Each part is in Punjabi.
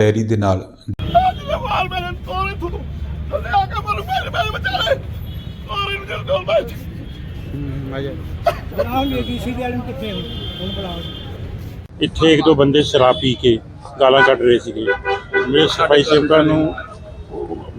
ਡੈਰੀ ਦੇ ਨਾਲ। ਮਾਰ ਮੇਰੇ ਤੋਰੇ ਤੂੰ। ਥੱਲੇ ਆ ਕੇ ਮਰੂ ਮੇਰੇ ਮੇਰੇ ਵਿਚਾਰੇ ਤੋਰੇ ਨੂੰ ਜਲ ਦੋਲ ਬਾਈ ਬੁਲਾਓ ਡੀਸੀ ਵਾਲੇ ਨੂੰ ਕਿੱਥੇ ਹੁਣ ਬੁਲਾਓ ਇੱਥੇ ਇੱਕ ਦੋ ਬੰਦੇ ਸ਼ਰਾਬ ਪੀ ਕੇ ਗਾਲਾਂ ਕੱਢ ਰਹੇ ਸੀਗੇ। ਮੇਰੇ ਸਫ਼ਾਈ ਸੇਵਕਾਂ ਨੂੰ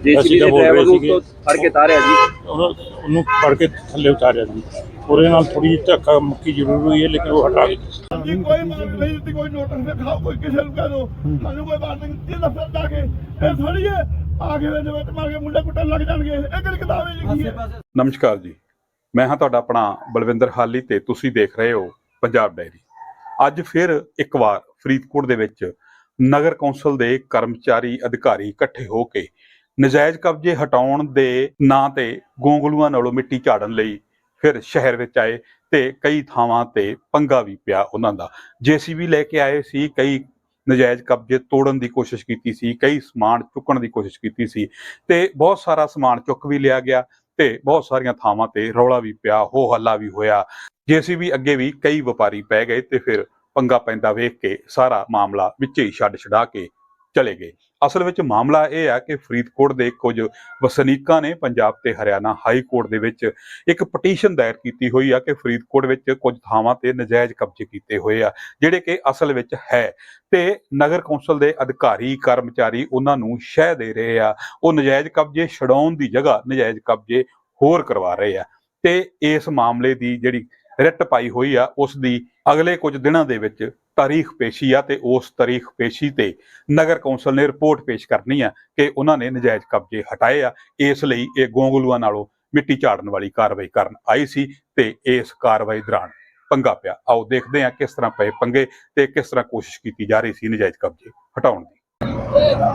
ਜੀਸੀਬੀ ਅਸੀਂ ਦੇ ਬੋਲ ਰਹੇ ਡਰਾਈਵਰ ਨੂੰ ਸੀਗੇ। ਤੋਂ ਫੜ ਕੇ ਤਾਰਿਆ ਜੀ। ਉਹਨਾਂ- ਉਹਨੂੰ ਫੜ ਕੇ ਥੱਲੇ ਉਤਾਰਿਆ ਸੀ ਉਹਦੇ ਨਾਲ ਥੋੜੀ ਧੱਕਾ ਮੁੱਕੀ ਜ਼ਰੂਰ ਹੋਈ ਹੈ ਲੇਕਿਨ ਉਹ ਹਟਾ ਦਿੱਤੀ। ਜੀ ਕੋਈ ਮਾਰ ਨਹੀਂ ਦਿੱਤੀ ਕੋਈ ਨੋਟਿਸ ਦਿਖਾਓ ਕੋਈ ਕਿਸੇ ਨੂੰ ਕਹਿ ਦੋ। ਸਾਨੂੰ ਕੋਈ ਬਾਤ ਨਹੀਂ ਦਿੱਤੀ ਦਫਤਰ ਜਾ ਕੇ। ਇਹ ਥੋੜੀ ਹੈ ਆ ਕੇ ਵਿੱਚ ਵਿੱਚ ਮਾਰ ਕੇ ਮੁੰਡੇ ਕੁੱਟਣ ਲੱਗ ਜਾਣਗੇ। ਇਹ ਕਿਹੜੀ ਕਿਤਾਬ ਹੈ ਲਿਖੀ ਹੈ ਨਮਸਕਾਰ ਜੀ। ਮੈਂ ਹਾਂ ਤੁਹਾਡਾ ਆਪਣਾ ਬਲਵਿੰਦਰ ਹਾਲੀ ਤੇ ਤੁਸੀਂ ਦੇਖ ਰਹੇ ਹੋ ਪੰਜਾਬ ਡਾਇਰੀ। ਅੱਜ ਫਿਰ ਇੱਕ ਵਾਰ ਫਰੀਦਕੋਟ ਦੇ ਵਿੱਚ ਨਗਰ ਕੌਂਸਲ ਦੇ ਕਰਮਚਾਰੀ ਅਧਿਕਾਰੀ ਇਕੱਠੇ ਹੋ ਕੇ ਨਜਾਇਜ਼ ਕਬਜ਼ੇ ਹਟਾਉਣ ਦੇ ਨਾਂ ਤੇ ਗੋਂਗਲੂਆਂ ਨਾਲੋਂ ਮਿੱਟੀ ਝਾੜਨ ਲਈ ਫਿਰ ਸ਼ਹਿਰ ਵਿੱਚ ਆਏ ਤੇ ਕਈ ਥਾਵਾਂ ਤੇ ਪੰਗਾ ਵੀ ਪਿਆ ਉਹਨਾਂ ਦਾ। ਜੀਸੀਬੀ ਲੈ ਕੇ ਆਏ ਸੀ, ਕਈ ਨਜਾਇਜ਼ ਕਬਜ਼ੇ ਤੋੜਨ ਦੀ ਕੋਸ਼ਿਸ਼ ਕੀਤੀ ਸੀ, ਕਈ ਸਮਾਨ ਚੁੱਕਣ ਦੀ ਕੋਸ਼ਿਸ਼ ਕੀਤੀ ਸੀ ਤੇ ਬਹੁਤ ਸਾਰਾ ਸਮਾਨ ਚੁੱਕ ਵੀ ਲਿਆ ਗਿਆ ਤੇ ਬਹੁਤ ਸਾਰੀਆਂ ਥਾਵਾਂ ਤੇ ਰੌਲਾ ਵੀ ਪਿਆ ਹੋ ਹੱਲਾ ਵੀ ਹੋਇਆ। ਜੇਸੀਬੀ ਅੱਗੇ ਵੀ ਕਈ ਵਪਾਰੀ ਪੈ ਗਏ ਤੇ ਫਿਰ ਪੰਗਾ ਪੈਂਦਾ ਵੇਖ ਕੇ ਸਾਰਾ ਮਾਮਲਾ ਵਿੱਚੇ ਹੀ ਛੱਡ ਛਡਾ ਕੇ ਚਲੇ ਗਏ। ਅਸਲ ਵਿੱਚ ਮਾਮਲਾ ਇਹ ਆ ਕਿ ਫਰੀਦਕੋਟ ਦੇ ਕੁਝ ਵਸਨੀਕਾਂ ਨੇ ਪੰਜਾਬ ਤੇ ਹਰਿਆਣਾ ਹਾਈ ਕੋਰਟ ਦੇ ਵਿੱਚ ਇੱਕ ਪਟੀਸ਼ਨ ਦਾਇਰ ਕੀਤੀ ਹੋਈ ਆ ਕਿ ਫਰੀਦਕੋਟ ਵਿੱਚ ਕੁਝ ਥਾਵਾਂ ਤੇ ਨਜਾਇਜ਼ ਕਬਜ਼ੇ ਕੀਤੇ ਹੋਏ ਆ, ਜਿਹੜੇ ਕਿ ਅਸਲ ਵਿੱਚ ਹੈ। ਤੇ ਨਗਰ ਕੌਂਸਲ ਦੇ ਅਧਿਕਾਰੀ, ਕਰਮਚਾਰੀ ਉਹਨਾਂ ਨੂੰ ਸ਼ਹਿ ਦੇ ਰਹੇ ਆ। ਉਹ ਨਜਾਇਜ਼ ਕਬਜ਼ੇ ਛਡਾਉਣ ਦੀ ਜਗ੍ਹਾ ਨਜਾਇਜ਼ ਕਬਜ਼ੇ ਹੋਰ ਕਰਵਾ ਰਹੇ ਆ। ਤੇ ਇਸ ਮਾਮਲੇ ਦੀ ਜਿਹੜੀ ਰਿਟ ਪਾਈ ਹੋਈ ਆ, ਉਸ ਦੀ ਅਗਲੇ ਕੁਝ ਦਿਨਾਂ ਦੇ ਵਿੱਚ ਤਾਰੀਖ ਪੇਸ਼ੀ ਆ ਤੇ ਉਸ ਤਾਰੀਖ ਪੇਸ਼ੀ ਤੇ ਨਗਰ ਕੌਂਸਲ ਨੇ ਰਿਪੋਰਟ ਪੇਸ਼ ਕਰਨੀ ਆ ਕਿ ਉਹਨਾਂ ਨੇ ਨਜਾਇਜ਼ ਕਬਜ਼ੇ ਹਟਾਏ ਆ। ਇਸ ਲਈ ਇਹ ਗੋਂਗਲੂਆਂ ਨਾਲੋਂ ਮਿੱਟੀ ਝਾੜਨ ਵਾਲੀ ਕਾਰਵਾਈ ਕਰਨ ਆਈ ਸੀ ਤੇ ਇਸ ਕਾਰਵਾਈ ਦੌਰਾਨ ਪੰਗਾ ਪਿਆ। ਆਓ ਦੇਖਦੇ ਹਾਂ ਕਿਸ ਤਰ੍ਹਾਂ ਪਏ ਪੰਗੇ ਤੇ ਕਿਸ ਤਰ੍ਹਾਂ ਕੋਸ਼ਿਸ਼ ਕੀਤੀ ਜਾ ਰਹੀ ਸੀ ਨਜਾਇਜ਼ ਕਬਜ਼ੇ ਹਟਾਉਣ ਦੀ। ਇਹਨਾਂ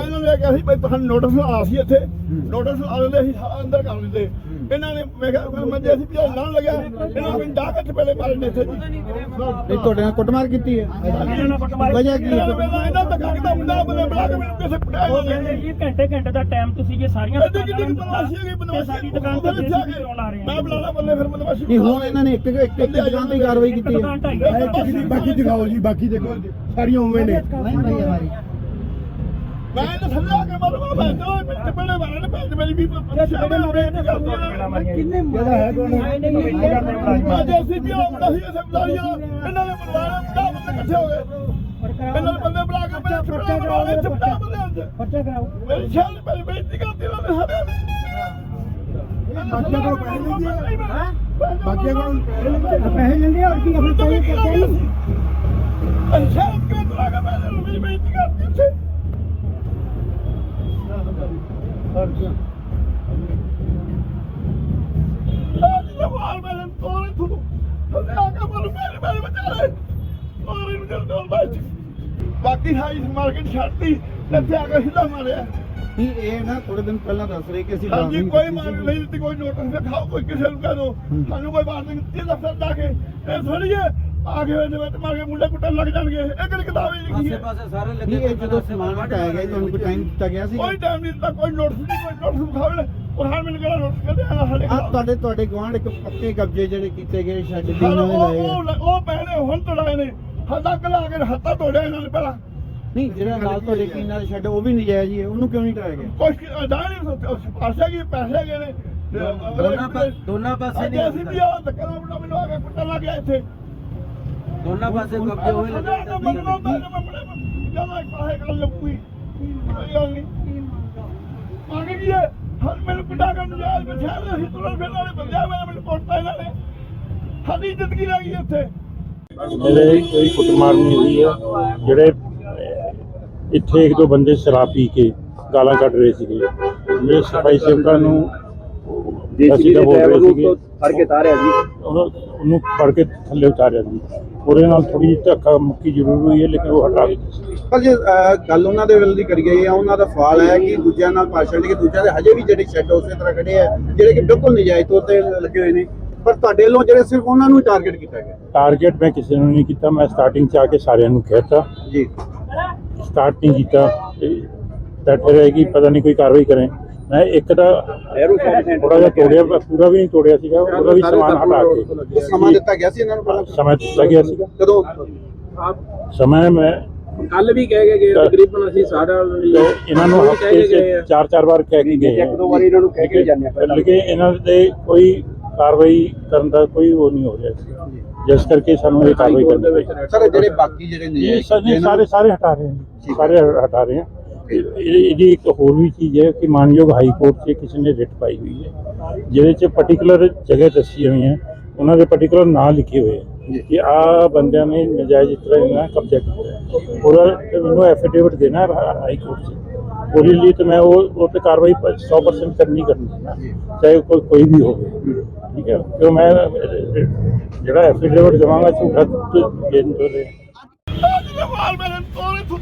ਨੇ ਕਿਹਾ ਸੀ ਭਾਈ ਤੁਹਾਨੂੰ ਨੋਟਿਸ ਆ ਸੀ ਇੱਥੇ। ਨੋਟਿਸ ਆ ਲੈਂਦੇ ਅਸੀਂ ਸਾਰਾ ਅੰਦਰ ਕਰ ਲੈਂਦੇ ਇਹਨਾਂ ਨੇ ਮੈਂ ਕਿਹਾ ਮੈਂ ਜੇ ਅਸੀਂ ਵੀ ਨਾਲ ਲੱਗਿਆ। ਇਹਨਾਂ ਨੇ ਡਾਕ ਚ ਪਹਿਲੇ ਮਾਰੇ ਨੇ ਇੱਥੇ ਜੀ ਇਹ ਤੁਹਾਡੇ ਨਾਲ ਕੁੱਟਮਾਰ ਕੀਤੀ ਹੈ? ਵਜ੍ਹਾ ਕੀ ਇਹਨਾਂ ਹੈ ਇਹਨਾਂ ਧੱਕਾ ਕੀਤਾ ਮੁੰਡਾ ਬਲੇ ਬਲਾ ਕੇ ਮੈਨੂੰ ਕਿਸੇ ਪਟਾਇਆ ਜੀ ਘੰਟੇ ਘੰਟੇ ਦਾ ਟਾਈਮ ਤੁਸੀਂ ਜੇ ਸਾਰੀਆਂ ਸਾਡੀ ਦੁਕਾਨ ਤੇ ਮੈਂ ਬੁਲਾਣਾ ਬੱਲੇ ਫਿਰ ਬਦਮਾਸ਼ੀ ਨਹੀਂ ਹੁਣ ਇਹਨਾਂ ਨੇ ਇੱਕ ਇੱਕ ਇੱਕ ਦੁਕਾਨ ਤੇ ਹੀ ਕਾਰਵਾਈ ਕੀਤੀ ਹੈ। ਬਾਕੀ ਦਿਖਾਓ ਜੀ ਬਾਕੀ ਦੇਖੋ ਸਾਰੀਆਂ ਉਵੇਂ ਨੇ। ਨਹੀਂ ਨਹੀਂ ਹਮਾਰੀ ਮੈਂ ਇਹਨਾਂ ਥੱਲੇ ਕੇ ਮਾਰੂਗਾ ਮੈਂ ਤਾਂ ਮਿੰਟ ਪਹਿਲੇ ਮਾਰੇ ਨੇ ਭੈਣ ਮੇਰੀ ਵੀ ਜਿਹੜੇ ਮਾਰੇ ਨੇ ਸਭ ਤੋਂ ਪਹਿਲਾਂ ਮਾਰੀਆਂ ਜੀ। ਕਿਹੜਾ ਹੈ ਕੌਣ ਅੱਜ ਅਸੀਂ ਵੀ ਆਉਂਦਾ ਸੀ ਇਸੇ ਬੁਲਾਈਆ ਇਹਨਾਂ ਨੇ ਬੁਲਾਇਆ ਮੁੰਡਾ ਬੰਦੇ ਇਕੱਠੇ ਹੋ ਗਏ। ਇਹਨਾਂ ਨੇ ਬੰਦੇ ਬੁਲਾ ਕੇ ਮੇਰੇ ਚੁੱਪਾ ਕਰਾ ਲਏ ਚੁੱਪਾ ਬੰਦੇ ਪਰਚਾ ਕਰਾਓ। ਮੇਰੀ ਸ਼ਾਨ ਮੇਰੀ ਬੇਇੱਜ਼ਤੀ ਇਹਨਾਂ ਨੇ ਸਾਰਿਆਂ ਨੇ। ਬਾਕੀਆਂ ਕੋਲ ਪੈਸੇ ਨਹੀਂ ਹੈ? ਬਾਕੀਆਂ ਕੋਲ ਪੈਸੇ ਲੈਂਦੇ ਔਰ ਕੀ ਆਪਣੇ ਪੈਸੇ ਕਰਦੇ ਨਹੀਂ ਅੰਸ਼ਾਨ ਕੇ ਬੁਲਾ ਕੇ ਮੈਂ ਮੇਰੀ ਬੇਇੱਜ਼ਤੀ ਕਰਤੀ। ਮੇਰੇ ਤੋਰੇ ਤੂੰ ਥੱਲੇ ਆ ਕੇ ਮਰੂ ਮੇਰੇ ਮੇਰੇ ਵਿਚਾਰੇ ਤੋਰੇ ਨੂੰ ਜਲ ਦੋਲ ਬਾਈ ਬਾਕੀ ਸਾਰੀ ਮਾਰਕੀਟ ਛੱਡਤੀ ਇੱਥੇ ਆ ਕੇ ਸਿੱਧਾ ਮਾਰਿਆ। ਨਹੀਂ ਇਹ ਨਾ ਥੋੜੇ ਦਿਨ ਪਹਿਲਾਂ ਦੱਸ ਰਹੇ ਕਿ ਅਸੀਂ ਹਾਂਜੀ ਕੋਈ ਮਾਰ ਨਹੀਂ ਦਿੱਤੀ ਕੋਈ ਨੋਟਿਸ ਦਿਖਾਓ ਕੋਈ ਕਿਸੇ ਨੂੰ ਕਹਿ ਦੋ। ਸਾਨੂੰ ਕੋਈ ਬਾਤ ਨਹੀਂ ਦਿੱਤੀ ਦਫਤਰ ਜਾ ਕੇ। ਇਹ ਥੋੜੀ ਹੈ ਆ ਕੇ ਵਿੱਚ ਵਿੱਚ ਮਾਰ ਕੇ ਮੁੰਡੇ ਕੁੱਟਣ ਲੱਗ ਜਾਣਗੇ। ਇਹ ਕਿਹੜੀ ਕਿਤਾਬ ਹੈ ਲਿਖੀ ਹੈ। ਨਹੀਂ ਇਹ ਜਦੋਂ ਸਮਾਨ ਹਟਾਇਆ ਗਿਆ ਤੁਹਾਨੂੰ ਕੋਈ ਟਾਈਮ ਦਿੱਤਾ ਗਿਆ ਸੀ? ਕੋਈ ਟਾਈਮ ਨਹੀਂ ਦਿੱਤਾ ਕੋਈ ਨੋਟਿਸ ਨਹੀਂ ਕੋਈ ਨੋਟਿਸ ਦਿਖਾਵੇ ਉਹ ਹਾਂ ਮੈਨੂੰ ਕਿਹੜਾ ਨੋਟਿਸ ਕਹਿੰਦੇ ਆ ਸਾਡੇ ਆ ਖਿਲਾਫ। ਤੁਹਾਡੇ ਤੁਹਾਡੇ ਗਵਾਂਢ ਇੱਕ ਪੱਕੇ ਕਬਜ਼ੇ ਜਿਹੜੇ ਕੀਤੇ ਗਏ ਛੱਡ ਦੀ ਸਰ, ਉਹਨਾਂ ਨੇ ਲਾਏ ਉਹ ਆ। ਉਹ ਉਹ ਪਹਿਲੇ ਹੁਣ ਤੜਾਏ ਨੇ। ਹੱਦਾਂ ਕਲਾ ਕੇ ਹੱਥਾਂ ਤੋੜਿਆ ਇਹਨਾਂ ਨੇ ਪਹਿਲਾਂ। ਨਹੀਂ ਜਿਹੜਾ ਨਾਲ ਤੁਹਾਡੇ ਕੀ ਨਾਲ ਛੱਡ ਉਹ ਵੀ ਨਜਾਇਜ਼ ਹੀ ਹੈ। ਉਹਨੂੰ ਕਿਉਂ ਨਹੀਂ ਟਾਇਆ ਗਿਆ? ਕੁਛ ਅਦਾ ਨਹੀਂ ਪਾਸੇ ਕੀ ਪੈਸੇ ਗਏ ਨੇ। ਦੋਨਾਂ ਦੋਨਾਂ ਪਾਸੇ ਨਹੀਂ ਅਸੀਂ ਵੀ ਆ ਧੱਕਾ ਮੁੰਡਾ ਮੈਨੂੰ ਆ ਕੇ ਕੁੱਟਣ ਲੱਗ ਗਿਆ ਇੱਥੇ। ਦੋਨਾਂ ਪਾਸੇ ਕਬਜ਼ੇ ਹੋਏ ਲੱਗੇ ਜਮਾ ਕਾਹੇ ਕਰ ਲੱਪੂਈ ਕੋਈ ਗੱਲ ਨਹੀਂ। ਮੰਗ ਗਈ ਹੈ ਹਰ ਮੈਨੂੰ ਪਿੰਡਾ ਕਰਨ ਜਾ ਬਿਠਾ ਲੈ ਅਸੀਂ ਤੁਰਨ ਫਿਰਨ ਵਾਲੇ ਬੰਦੇ ਆ ਮੈਂ ਮੈਨੂੰ ਕੋਟਤਾ ਇਹਨਾਂ ਨੇ। ਸਾਡੀ ਕੀ ਲੱਗੀ ਇੱਥੇ? ਮੇਰੇ ਕੋਈ ਕੁੱਟਮਾਰ ਨਹੀਂ ਹੋਈ ਹੈ। ਜਿਹੜੇ ਇੱਥੇ ਇੱਕ ਦੋ ਬੰਦੇ ਸ਼ਰਾਬ ਪੀ ਕੇ ਗਾਲਾਂ ਕੱਢ ਰਹੇ ਸੀਗੇ। ਮੇਰੇ ਸਫ਼ਾਈ ਸੇਵਕਾਂ ਨੂੰ ਅਸੀਂ ਦੇ ਤਾਂ ਬੋਲ ਰਹੇ ਸੀਗੇ। ਫੜ ਕੇ ਤਾਰਿਆ ਜੀ। ਉਹਨਾਂ- ਫੜ ਕੇ ਥੱਲੇ ਉਤਾਰਿਆ ਸੀ ਉਹਦੇ ਨਾਲ ਥੋੜੀ ਧੱਕਾ ਮੁੱਕੀ ਜ਼ਰੂਰ ਹੋਈ ਹੈ ਲੇਕਿਨ ਉਹ ਹਟਾ ਦਿੱਤੀ। ਪਰ ਜੇ ਅਹ, ਗੱਲ ਉਹਨਾਂ ਦੇ ਵੱਲ ਦੀ ਕਰੀ ਗਈ ਹੈ ਉਹਨਾਂ ਦਾ ਸਵਾਲ ਹੈ ਕਿ ਦੂਜਿਆਂ ਨਾਲ ਭਾਸ਼ਣ ਕਿ ਦੂਜਿਆਂ ਦੇ ਹਜੇ ਵੀ ਜਿਹੜੇ ਸ਼ੈੱਡ ਉਸੇ ਤਰ੍ਹਾਂ ਖੜੇ ਆ ਜਿਹੜੇ ਕਿ ਬਿਲਕੁਲ ਨਜਾਇਜ਼ ਤੌਰ ਤੇ ਲੱਗੇ ਹੋਏ ਨੇ। ਪਰ ਤੁਹਾਡੇ ਵੱਲੋਂ ਜਿਹੜੇ ਸਿਰਫ ਉਹਨਾਂ ਨੂੰ ਟਾਰਗੇਟ ਕੀਤਾ ਗਿਆ? ਟਾਰਗੇਟ ਮੈਂ ਕਿਸੇ ਨੂੰ ਨਹੀਂ ਕੀਤਾ ਮੈਂ ਸਟਾਰਟਿੰਗ 'ਚ ਆ ਕੇ ਸਾਰਿਆਂ ਨੂੰ ਕਹਿਤਾ। ਜੀ। ਸਟਾਰਟ ਨਹੀਂ ਕੀਤਾ ਬੈਠੇ ਰਹੇ ਕਿ ਪਤਾ ਨਹੀਂ ਕੋਈ ਕਾਰਵਾਈ ਕਰੇ। ਮੈਂ ਇੱਕ ਦਾ ਥੋੜਾ ਜਿਹਾ ਤੋੜਿਆ ਪਰ ਵੀ ਨਹੀਂ ਤੋੜਿਆ ਸੀਗਾ ਉਹਦਾ ਵੀ ਸਮਾਨ ਹਟਾ ਕੇ। ਸਮਾਂ ਦਿੱਤਾ ਗਿਆ ਸੀ ਇਹਨਾਂ ਨੂੰ ਪਹਿਲਾਂ? ਸਮਾਂ ਦਿੱਤਾ ਗਿਆ ਸੀਗਾ। ਕਦੋਂ? ਸਮਾਂ ਮੈਂ ਕੱਲ ਵੀ ਕਹਿ ਗਏ ਤਾਂ- ਤਕਰੀਬਨ ਅਸੀਂ ਸਾਰਾ ਇਹਨਾਂ ਨੂੰ ਹਫ਼ਤੇ 'ਚ ਚਾਰ ਚਾਰ ਵਾਰ ਕਹਿ ਕੇ ਗਏ ਇੱਕ ਦੋ ਵਾਰੀ ਇਹਨਾਂ ਨੂੰ ਕਹਿ ਕੇ ਜਾਂਦੇ ਆ ਪਹਿਲਾਂ। ਲੇਕਿਨ ਇਹਨਾਂ ਦੇ ਕੋਈ ਕਾਰਵਾਈ ਕਰਨ ਦਾ ਕੋਈ ਉਹ ਨਹੀਂ ਹੋ ਰਿਹਾ ਸੀ। ਜਿਸ ਕਰਕੇ ਸਾਨੂੰ ਇਹ ਕਾਰਵਾਈ ਕਰਨੀ ਪਈ। ਸਰ ਜਿਹੜੇ ਬਾਕੀ ਜਿਹੜੇ ਇਹ ਨਜਾਇਜ਼ ਸਾਰੇ ਸਾਰੇ ਹਟਾ ਰਹੇ ਹਾਂ। ਸਾਰੇ ਹਟਾ ਰਹੇ ਹਾਂ ਇਹਦੀ ਇੱਕ ਹੋਰ ਵੀ ਚੀਜ਼ ਹੈ ਕਿ ਮਾਨਯੋਗ ਹਾਈ ਕੋਰਟ 'ਚ ਕਿਸੇ ਨੇ ਰਿਟ ਪਾਈ ਹੋਈ ਹੈ ਜਿਹਦੇ 'ਚ ਪਾਰਟਿਕੂਲਰ ਜਗ੍ਹਾ ਦੱਸੀ ਹੋਈ ਹੈ ਉਹਨਾਂ ਦੇ ਪਾਰਟਿਕੂਲਰ ਨਾਂ ਲਿਖੇ ਹੋਏ ਹੈ ਕਿ ਆ ਬੰਦਿਆਂ ਨੇ ਨਜਾਇਜ਼ ਇਸ ਤਰ੍ਹਾਂ ਇਹਨਾਂ ਕਬਜ਼ਾ ਕੀਤਾ ਹੈ। ਉਹਦਾ ਤੇ ਮੈਨੂੰ ਐਫੀਡੇਵਿਟ ਦੇਣਾ ਹੈ ਹਾਈ ਕੋਰਟ 'ਚ। ਉਹਦੇ ਲਈ ਤੇ ਮੈਂ ਉਹ ਉਹ ਤੇ ਕਾਰਵਾਈ 100% ਕਰਨੀ ਕਰਨੀ ਨਾ ਚਾਹੇ ਕੋਈ ਕੋਈ ਵੀ ਹੋਵੇ। ਠੀਕ ਹੈ ਕਿਉਂ ਮੈਂ ਜਿਹੜਾ ਐਫੀਡੇਵਿਟ ਦੇਵਾਂਗਾ ਝੂਠਾ ਦੋ ਅੱਜ ਦੇ ਵਾਲ ਮੇਰੇ ਤੋੜੇ ਤੂੰ